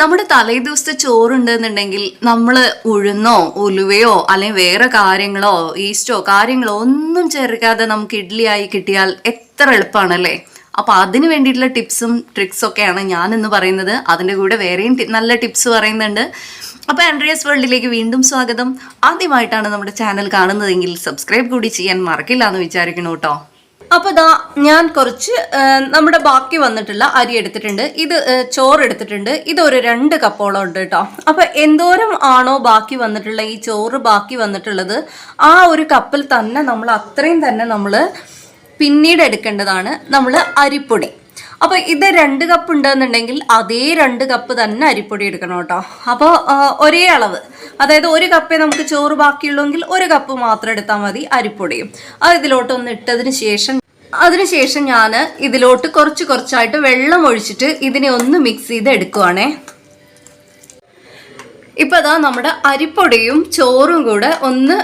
നമ്മുടെ തലേ ദിവസത്തെ ചോറുണ്ടെന്നുണ്ടെങ്കിൽ നമ്മൾ ഉഴുന്നോ ഉലുവയോ അല്ലെങ്കിൽ വേറെ കാര്യങ്ങളോ ഈസ്റ്റോ കാര്യങ്ങളോ ഒന്നും ചേർക്കാതെ നമുക്ക് ഇഡ്ഡലിയായി കിട്ടിയാൽ എത്ര എളുപ്പമാണല്ലേ അപ്പൊ അതിന് വേണ്ടിയിട്ടുള്ള ടിപ്സും ട്രിക്സും ഒക്കെയാണ് ഇന്ന് പറയുന്നത്. അതിന്റെ കൂടെ വേറെയും നല്ല ടിപ്സ് പറയുന്നുണ്ട്. അപ്പൊ ആൻഡ്രിയസ് വേൾഡിലേക്ക് വീണ്ടും സ്വാഗതം. ആദ്യമായിട്ടാണ് നമ്മുടെ ചാനൽ കാണുന്നതെങ്കിൽ സബ്സ്ക്രൈബ് കൂടി ചെയ്യാൻ മറക്കില്ല എന്ന് വിചാരിക്കണു കേട്ടോ. അപ്പൊ ദാ ഞാൻ കുറച്ച് നമ്മുടെ ബാക്കി വന്നിട്ടുള്ള അരി എടുത്തിട്ടുണ്ട്. ഇത് ചോറ് എടുത്തിട്ടുണ്ട്. ഇത് ഒരു രണ്ട് കപ്പോളം ഉണ്ട് കേട്ടോ. അപ്പൊ എന്തോരം ആണോ ബാക്കി വന്നിട്ടുള്ള ഈ ചോറ് ബാക്കി വന്നിട്ടുള്ളത്? ആ ഒരു കപ്പിൽ തന്നെ നമ്മൾ അത്രയും തന്നെ നമ്മൾ പിന്നീട് എടുക്കേണ്ടതാണ് നമ്മൾ അരിപ്പൊടി. അപ്പൊ ഇത് രണ്ട് കപ്പ് ഉണ്ടെന്നുണ്ടെങ്കിൽ അതേ രണ്ട് കപ്പ് തന്നെ അരിപ്പൊടി എടുക്കണം കേട്ടോ. അപ്പോൾ ഒരേ അളവ്. അതായത് ഒരു കപ്പേ നമുക്ക് ചോറ് ബാക്കിയുള്ളെങ്കിൽ ഒരു കപ്പ് മാത്രം എടുത്താൽ മതി അരിപ്പൊടിയും. അത് ഇതിലോട്ടൊന്ന് ഇട്ടതിന് ശേഷം അതിനുശേഷം ഞാൻ ഇതിലോട്ട് കുറച്ച് കുറച്ചായിട്ട് വെള്ളം ഒഴിച്ചിട്ട് ഇതിനെ ഒന്ന് മിക്സ് ചെയ്ത് എടുക്കുവാണേ. ഇപ്പം അതാ നമ്മുടെ അരിപ്പൊടിയും ചോറും കൂടെ ഒന്ന്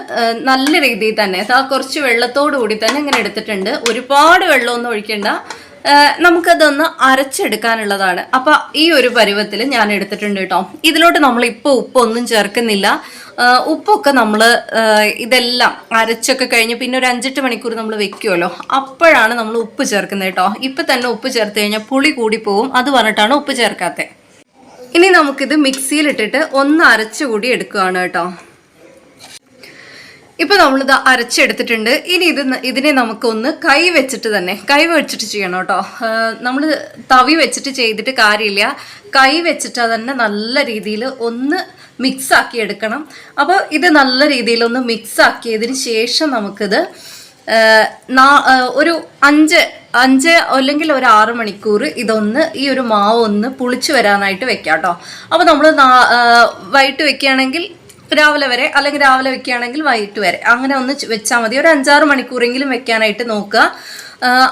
നല്ല രീതിയിൽ തന്നെ അതാ കുറച്ച് വെള്ളത്തോടു കൂടി തന്നെ ഇങ്ങനെ എടുത്തിട്ടുണ്ട്. ഒരുപാട് വെള്ളമൊന്നും ഒഴിക്കണ്ട. ആ, നമുക്കതൊന്ന് അരച്ചെടുക്കാനുള്ളതാണ്. അപ്പൊ ഈ ഒരു പരുവത്തിൽ ഞാൻ എടുത്തിട്ടുണ്ട് കേട്ടോ. ഇതിലോട്ട് നമ്മൾ ഇപ്പോൾ ഉപ്പൊന്നും ചേർക്കുന്നില്ല. ഉപ്പൊക്കെ നമ്മൾ ഇതെല്ലാം അരച്ചൊക്കെ കഴിഞ്ഞ് പിന്നെ ഒരു അഞ്ചെട്ട് മണിക്കൂർ നമ്മൾ വെക്കുമല്ലോ അപ്പോഴാണ് നമ്മൾ ഉപ്പ് ചേർക്കുന്നത് കേട്ടോ. ഇപ്പൊ തന്നെ ഉപ്പ് ചേർത്ത് കഴിഞ്ഞാൽ പുളി കൂടി പോവും. അത് പറഞ്ഞിട്ടാണ് ഉപ്പ് ചേർക്കാത്തത് ഇനി നമുക്കിത് മിക്സിയിൽ ഇട്ടിട്ട് ഒന്ന് അരച്ചുകൂടി എടുക്കുകയാണ് കേട്ടോ. ഇപ്പൊ നമ്മളിത് അരച്ചെടുത്തിട്ടുണ്ട്. ഇനി ഇത് ഇതിനെ നമുക്കൊന്ന് കൈ വെച്ചിട്ട് തന്നെ കൈ വെച്ചിട്ട് ചെയ്യണം കേട്ടോ. നമ്മൾ തവി വെച്ചിട്ട് ചെയ്തിട്ട് കാര്യമില്ല. കൈ വെച്ചിട്ട് തന്നെ നല്ല രീതിയിൽ ഒന്ന് മിക്സ് ആക്കി എടുക്കണം. അപ്പോൾ ഇത് നല്ല രീതിയിൽ ഒന്ന് മിക്സ് ആക്കിയതിന് ശേഷം നമുക്കിത് ഒരു അഞ്ച് അഞ്ച് അല്ലെങ്കിൽ ഒരു ആറ് മണിക്കൂർ ഇതൊന്ന് ഈ ഒരു മാവ് ഒന്ന് പുളിച്ചു വരാനായിട്ട് വെക്കാം കേട്ടോ. അപ്പോൾ നമ്മൾ വൈകിട്ട് വെക്കുകയാണെങ്കിൽ രാവിലെ വരെ അല്ലെങ്കിൽ രാവിലെ വെക്കുകയാണെങ്കിൽ വൈകിട്ട് വരെ. അങ്ങനെ ഒന്ന് വെച്ചാൽ മതി. ഒരു അഞ്ചാറ് മണിക്കൂറെങ്കിലും വെക്കാനായിട്ട് നോക്കുക.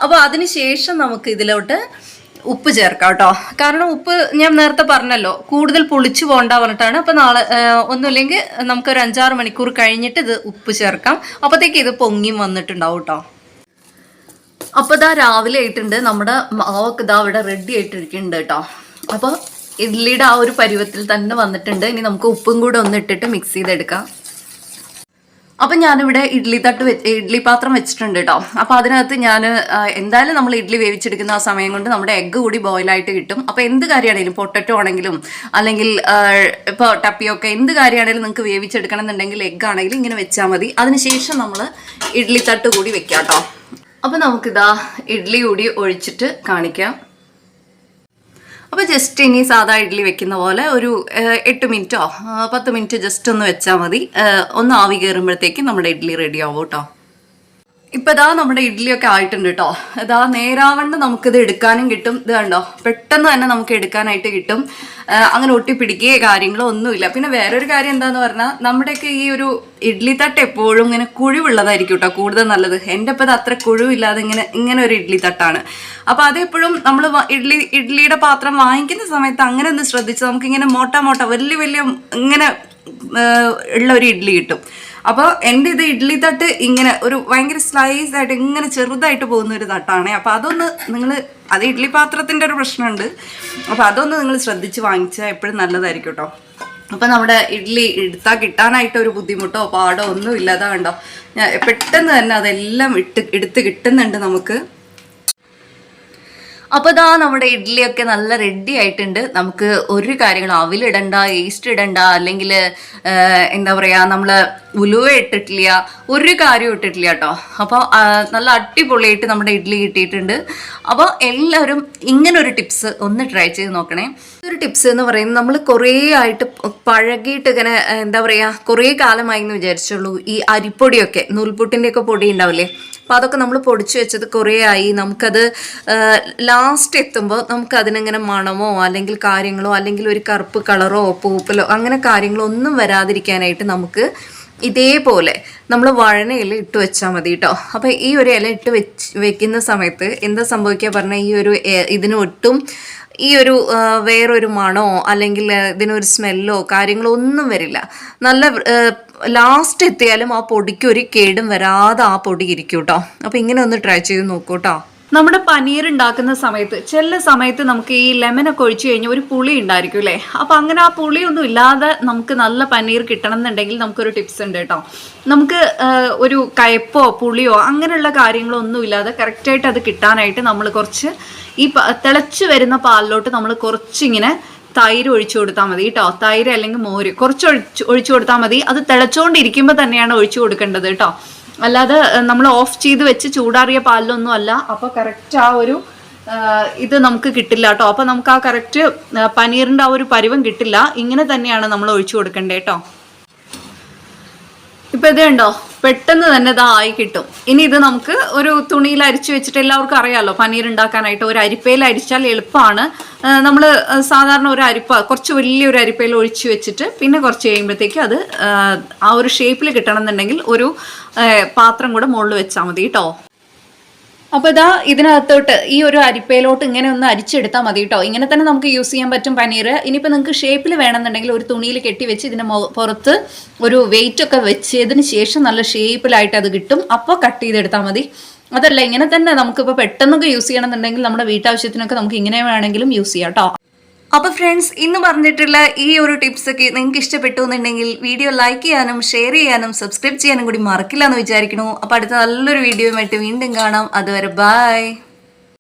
അപ്പോൾ അതിന് ശേഷം നമുക്ക് ഇതിലോട്ട് ഉപ്പ് ചേർക്കാം കേട്ടോ. കാരണം ഉപ്പ് ഞാൻ നേരത്തെ പറഞ്ഞല്ലോ കൂടുതൽ പൊളിച്ചു പോകണ്ട പറഞ്ഞിട്ടാണ്. അപ്പോൾ നാളെ ഒന്നുമില്ലെങ്കിൽ നമുക്കൊരു അഞ്ചാറ് മണിക്കൂർ കഴിഞ്ഞിട്ട് ഇത് ഉപ്പ് ചേർക്കാം. അപ്പോഴത്തേക്ക് ഇത് പൊങ്ങിയും വന്നിട്ടുണ്ടാവും കേട്ടോ. അപ്പോൾ ഇതാ രാവിലെ ആയിട്ടുണ്ട്. നമ്മുടെ മാവൊക്കെ ഇതാ ഇവിടെ റെഡി ആയിട്ടിരിക്കുന്നുണ്ട് കേട്ടോ. അപ്പോൾ ഇഡ്ഡലിയുടെ ആ ഒരു പരുവത്തിൽ തന്നെ വന്നിട്ടുണ്ട്. ഇനി നമുക്ക് ഉപ്പും കൂടെ ഒന്ന് ഇട്ടിട്ട് മിക്സ് ചെയ്തെടുക്കാം. അപ്പം ഞാനിവിടെ ഇഡ്ലി തട്ട് വെ ഇഡ്ലി പാത്രം വെച്ചിട്ടുണ്ട് കേട്ടോ അപ്പോൾ അതിനകത്ത് ഞാൻ എന്തായാലും നമ്മൾ ഇഡ്ലി വേവിച്ചെടുക്കുന്ന ആ സമയം കൊണ്ട് നമ്മുടെ എഗ്ഗ് കൂടി ബോയിലായിട്ട് കിട്ടും. അപ്പോൾ എന്ത് കാര്യമാണെങ്കിലും പൊട്ടറ്റോ ആണെങ്കിലും അല്ലെങ്കിൽ ഇപ്പോൾ ടപ്പിയൊക്കെ എന്ത് കാര്യമാണെങ്കിലും നിങ്ങൾക്ക് വേവിച്ചെടുക്കണം എന്നുണ്ടെങ്കിൽ എഗ്ഗ് ആണെങ്കിലും ഇങ്ങനെ വെച്ചാൽ മതി. അതിനുശേഷം നമ്മൾ ഇഡ്ലി തട്ട് കൂടി വെക്കാം കേട്ടോ അപ്പോൾ നമുക്കിതാ ഇഡ്ലി കൂടി ഒഴിച്ചിട്ട് കാണിക്കാം. അപ്പോൾ ജസ്റ്റ് ഇനി സാധാ ഇഡ്ഡലി വെക്കുന്ന പോലെ ഒരു എട്ട് മിനിറ്റോ പത്ത് മിനിറ്റ് ജസ്റ്റ് ഒന്ന് വെച്ചാൽ മതി. ഒന്ന് ആവി കയറുമ്പോഴത്തേക്കും നമ്മുടെ ഇഡ്ഡലി റെഡി ആവും കേട്ടോ. ഇപ്പൊ ഇതാ നമ്മുടെ ഇഡ്ഡലിയൊക്കെ ആയിട്ടുണ്ട് കേട്ടോ. ഇതാ നേരാവണ്ണം നമുക്കിത് എടുക്കാനും കിട്ടും. ഇത് കണ്ടോ? പെട്ടെന്ന് തന്നെ നമുക്ക് എടുക്കാനായിട്ട് കിട്ടും. അങ്ങനെ ഒട്ടിപ്പിടിക്കുകയോ കാര്യങ്ങളോ ഒന്നുമില്ല. പിന്നെ വേറൊരു കാര്യം എന്താന്ന് പറഞ്ഞാൽ നമ്മുടെയൊക്കെ ഈ ഒരു ഇഡ്ഡലി തട്ട് എപ്പോഴും ഇങ്ങനെ കുഴിവുള്ളതായിരിക്കും കേട്ടോ കൂടുതൽ നല്ലത്. എന്റെ ഇപ്പം ഇത് അത്ര കുഴിവില്ലാതെ ഇങ്ങനെ ഇങ്ങനെ ഒരു ഇഡ്ഡലി തട്ടാണ്. അപ്പോൾ അതെപ്പോഴും നമ്മൾ ഇഡ്ഡലി ഇഡ്ഡലിയുടെ പാത്രം വാങ്ങിക്കുന്ന സമയത്ത് അങ്ങനെ ഒന്ന് ശ്രദ്ധിച്ച് നമുക്കിങ്ങനെ മോട്ട മോട്ട വലിയ വലിയ ഇങ്ങനെ ഉള്ള ഒരു ഇഡ്ഡലി കിട്ടും. അപ്പോൾ എന്റെ ഇത് ഇഡ്ഡലി തട്ട് ഇങ്ങനെ ഒരു ഭയങ്കര സ്ലൈസ് ആയിട്ട് ഇങ്ങനെ ചെറുതായിട്ട് പോകുന്ന ഒരു തട്ടാണ്. അപ്പോൾ അതൊന്ന് നിങ്ങൾ അത് ഇഡ്ഡലി പാത്രത്തിന്റെ ഒരു പ്രശ്നമുണ്ട്. അപ്പോൾ അതൊന്ന് നിങ്ങൾ ശ്രദ്ധിച്ച് വാങ്ങിച്ചാൽ എപ്പോഴും നല്ലതായിരിക്കും കേട്ടോ അപ്പോൾ നമ്മുടെ ഇഡ്ഡലി എടുത്താൽ കിട്ടാനായിട്ട് ഒരു ബുദ്ധിമുട്ടോ പാടോ ഒന്നും ഇല്ലാതെ കണ്ടോ? ഞാൻ പെട്ടെന്ന് തന്നെ അതെല്ലാം ഇട്ട് എടുത്ത് കിട്ടുന്നുണ്ട് നമുക്ക്. അപ്പോൾ ഇതാ നമ്മുടെ ഇഡ്ഡലിയൊക്കെ നല്ല റെഡി ആയിട്ടുണ്ട്. നമുക്ക് ഒരു കാര്യങ്ങളും അവിലിടണ്ട ഈസ്റ്റ് ഇടണ്ട അല്ലെങ്കിൽ എന്താ പറയുക നമ്മൾ ഉലുവ ഇട്ടിട്ടില്ല ഒരു കാര്യം ഇട്ടിട്ടില്ല കേട്ടോ അപ്പോൾ നല്ല അടിപൊളിയായിട്ട് നമ്മുടെ ഇഡ്ഡലി കിട്ടിയിട്ടുണ്ട്. അപ്പോൾ എല്ലാവരും ഇങ്ങനെ ഒരു ടിപ്സ് ഒന്ന് ട്രൈ ചെയ്ത് നോക്കണേ. ഒരു ടിപ്സ് എന്ന് പറയുന്നത് നമ്മൾ കുറേ ആയിട്ട് പഴകിയിട്ട് ഇങ്ങനെ എന്താ പറയുക കുറേ കാലമായി എന്ന് വിചാരിച്ചുള്ളൂ. ഈ അരിപ്പൊടിയൊക്കെ നൂൽപുട്ടിന്റെയൊക്കെ പൊടി ഉണ്ടാവില്ലേ? അപ്പോൾ അതൊക്കെ നമ്മൾ പൊടിച്ചു വെച്ചത് കുറേ ആയി. നമുക്കത് ലാസ്റ്റ് എത്തുമ്പോൾ നമുക്ക് അതിനെങ്ങനെ മണമോ അല്ലെങ്കിൽ കാര്യങ്ങളോ അല്ലെങ്കിൽ ഒരു കറുപ്പ് കളറോ പൂപ്പലോ അങ്ങനെ കാര്യങ്ങളോ ഒന്നും വരാതിരിക്കാനായിട്ട് നമുക്ക് ഇതേപോലെ നമ്മൾ വഴനയില ഇട്ട് വെച്ചാൽ മതി കേട്ടോ അപ്പോൾ ഈ ഒരു ഇല ഇട്ട് വെച്ച് വെക്കുന്ന സമയത്ത് എന്താ സംഭവിക്കുക പറഞ്ഞാൽ ഈ ഒരു ഇതിന് ഒട്ടും ഈ ഒരു വേറൊരു മണോ അല്ലെങ്കിൽ ഇതിനൊരു സ്മെല്ലോ കാര്യങ്ങളോ ഒന്നും വരില്ല. നല്ല ലാസ്റ്റ് എത്തിയാലും ആ പൊടിക്ക് ഒരു കേടും വരാതെ ആ പൊടി ഇരിക്കും കേട്ടോ അപ്പോൾ ഇങ്ങനെ ഒന്ന് ട്രൈ ചെയ്ത് നോക്കൂ കേട്ടോ നമ്മുടെ പനീർ ഉണ്ടാക്കുന്ന സമയത്ത് ചില സമയത്ത് നമുക്ക് ഈ ലെമനൊക്കെ ഒഴിച്ചു കഴിഞ്ഞാൽ ഒരു പുളി ഉണ്ടായിരിക്കും അല്ലേ? അപ്പം അങ്ങനെ ആ പുളിയൊന്നും ഇല്ലാതെ നമുക്ക് നല്ല പനീർ കിട്ടണം എന്നുണ്ടെങ്കിൽ നമുക്കൊരു ടിപ്സ് ഉണ്ട് കേട്ടോ. നമുക്ക് ഒരു കയപ്പോ പുളിയോ അങ്ങനെയുള്ള കാര്യങ്ങളൊന്നും ഇല്ലാതെ കറക്റ്റായിട്ട് അത് കിട്ടാനായിട്ട് നമ്മൾ കുറച്ച് ഈ തിളച്ച് വരുന്ന പാലിലോട്ട് നമ്മൾ കുറച്ചിങ്ങനെ തൈര് ഒഴിച്ചു കൊടുത്താൽ മതി. കേട്ടോ തൈര് അല്ലെങ്കിൽ മോര് കുറച്ച് ഒഴിച്ച് ഒഴിച്ചു കൊടുത്താൽ മതി. അത് തിളച്ചുകൊണ്ടിരിക്കുമ്പോൾ തന്നെയാണ് ഒഴിച്ചു കൊടുക്കേണ്ടത് കേട്ടോ. അല്ലാതെ നമ്മൾ ഓഫ് ചെയ്ത് വെച്ച് ചൂടാറിയ പാലിലൊന്നും അല്ല. അപ്പോൾ കറക്റ്റ് ആ ഒരു ഇത് നമുക്ക് കിട്ടില്ല കേട്ടോ. അപ്പോൾ നമുക്ക് ആ കറക്റ്റ് പനീറിന്റെ ആ ഒരു പരുവം കിട്ടില്ല. ഇങ്ങനെ തന്നെയാണ് നമ്മൾ ഒഴിച്ചു കൊടുക്കേണ്ടത് കേട്ടോ. ഇപ്പൊ ഇത് ഉണ്ടോ പെട്ടെന്ന് തന്നെ ഇതായി കിട്ടും. ഇനി ഇത് നമുക്ക് ഒരു തുണിയിൽ അരിച്ചു വെച്ചിട്ട് എല്ലാവർക്കും അറിയാലോ പനീർ ഉണ്ടാക്കാനായിട്ട് ഒരു അരിപ്പയിൽ അരിച്ചാൽ എളുപ്പമാണ് നമ്മൾ സാധാരണ ഒരു അരിപ്പ കുറച്ച് വലിയൊരു അരിപ്പയിൽ ഒഴിച്ചു വെച്ചിട്ട് പിന്നെ കുറച്ച് കഴിയുമ്പോഴത്തേക്ക് അത് ആ, ഒരു ഷേപ്പിൽ കിട്ടണം എന്നുണ്ടെങ്കിൽ ഒരു പാത്രം കൂടെ മുകളിൽ വെച്ചാൽ മതി കേട്ടോ. അപ്പോൾ ഇതാ ഇതിനകത്തോട്ട് ഈ ഒരു അരിപ്പയിലോട്ട് ഇങ്ങനെ ഒന്ന് അരിച്ചെടുത്താൽ മതി കേട്ടോ ഇങ്ങനെ തന്നെ നമുക്ക് യൂസ് ചെയ്യാൻ പറ്റും പനീർ ഇനിയിപ്പോൾ നിങ്ങൾക്ക് ഷേപ്പിൽ വേണമെന്നുണ്ടെങ്കിൽ ഒരു തുണിയിൽ കെട്ടി വെച്ച് ഇതിന് പുറത്ത് ഒരു വെയിറ്റ് ഒക്കെ വെച്ചതിന് ശേഷം നല്ല ഷേപ്പിലായിട്ട് അത് കിട്ടും. അപ്പോൾ കട്ട് ചെയ്തെടുത്താൽ മതി. അതല്ല ഇങ്ങനെ തന്നെ നമുക്കിപ്പോൾ പെട്ടെന്നൊക്കെ യൂസ് ചെയ്യണമെന്നുണ്ടെങ്കിൽ നമ്മുടെ വീട്ടാവശ്യത്തിനൊക്കെ നമുക്ക് ഇങ്ങനെ വേണമെങ്കിലും യൂസ് ചെയ്യാം കേട്ടോ അപ്പോൾ ഫ്രണ്ട്സ് ഇന്ന് പറഞ്ഞിട്ടുള്ള ഈ ഒരു ടിപ്സ് ഒക്കെ നിങ്ങൾക്ക് ഇഷ്ടപ്പെട്ടു എന്നുണ്ടെങ്കിൽ വീഡിയോ ലൈക്ക് ചെയ്യാനും ഷെയർ ചെയ്യാനും സബ്സ്ക്രൈബ് ചെയ്യാനും കൂടി മറക്കില്ല എന്ന് വിചാരിക്കണു അപ്പോൾ അടുത്ത നല്ലൊരു വീഡിയോയുമായിട്ട് വീണ്ടും കാണാം. അതുവരെ ബൈ